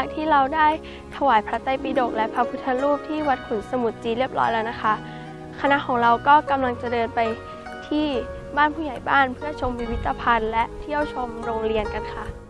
จากที่เราได้ถวายพระไตรปิฎกและพระพุทธรูปที่วัดขุนสมุทรจีเรียบร้อยแล้วนะคะ คณะของเราก็กำลังจะเดินไปที่บ้านผู้ใหญ่บ้านเพื่อชมพิพิธภัณฑ์ และเที่ยวชมโรงเรียนกันค่ะ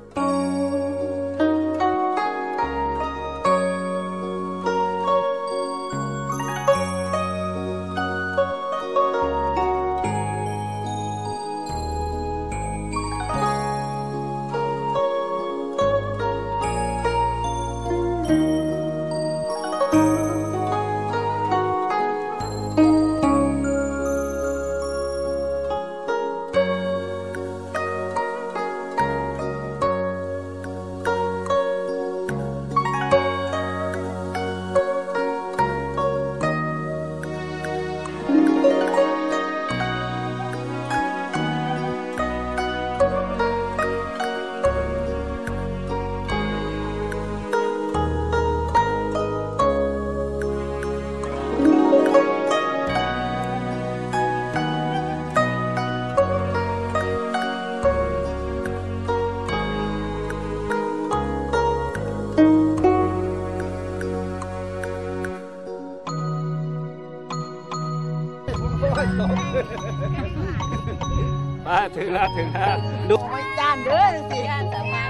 มาถึงแล้วถึงแล้วดูไม่จานเด้อสิค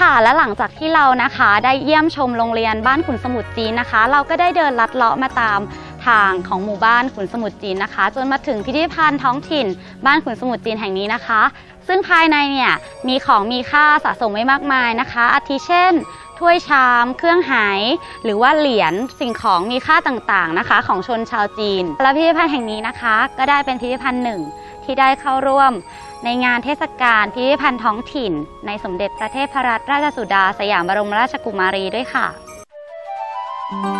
ค่ะและหลังจากที่เรานะคะได้เยี่ยมชมโรงเรียนบ้านขุนสมุทรจีนนะคะ เราก็ได้เดินลัดเลาะมาตามทางของหมู่บ้านขุนสมุทรจีนนะคะ จนมาถึงพิพิธภัณฑ์ท้องถิ่น บ้านขุนสมุทรจีนแห่งนี้นะคะ ซึ่งภายในเนี่ยมีของมีค่าสะสมไว้มากมายนะคะ อาทิเช่น ถ้วยชาม เครื่องหาย หรือว่าเหรียญสิ่งของมีค่าต่างๆนะคะ ของชนชาวจีน และพิพิธภัณฑ์แห่งนี้นะคะ ก็ได้เป็นพิพิธภัณฑ์หนึ่งที่ได้เข้าร่วม ในงานเทศกาลพิพิธภัณฑ์ท้องถิ่น ในสมเด็จพระเทพรัตนราชสุดา สยามบรมราชกุมารีด้วยค่ะ Thank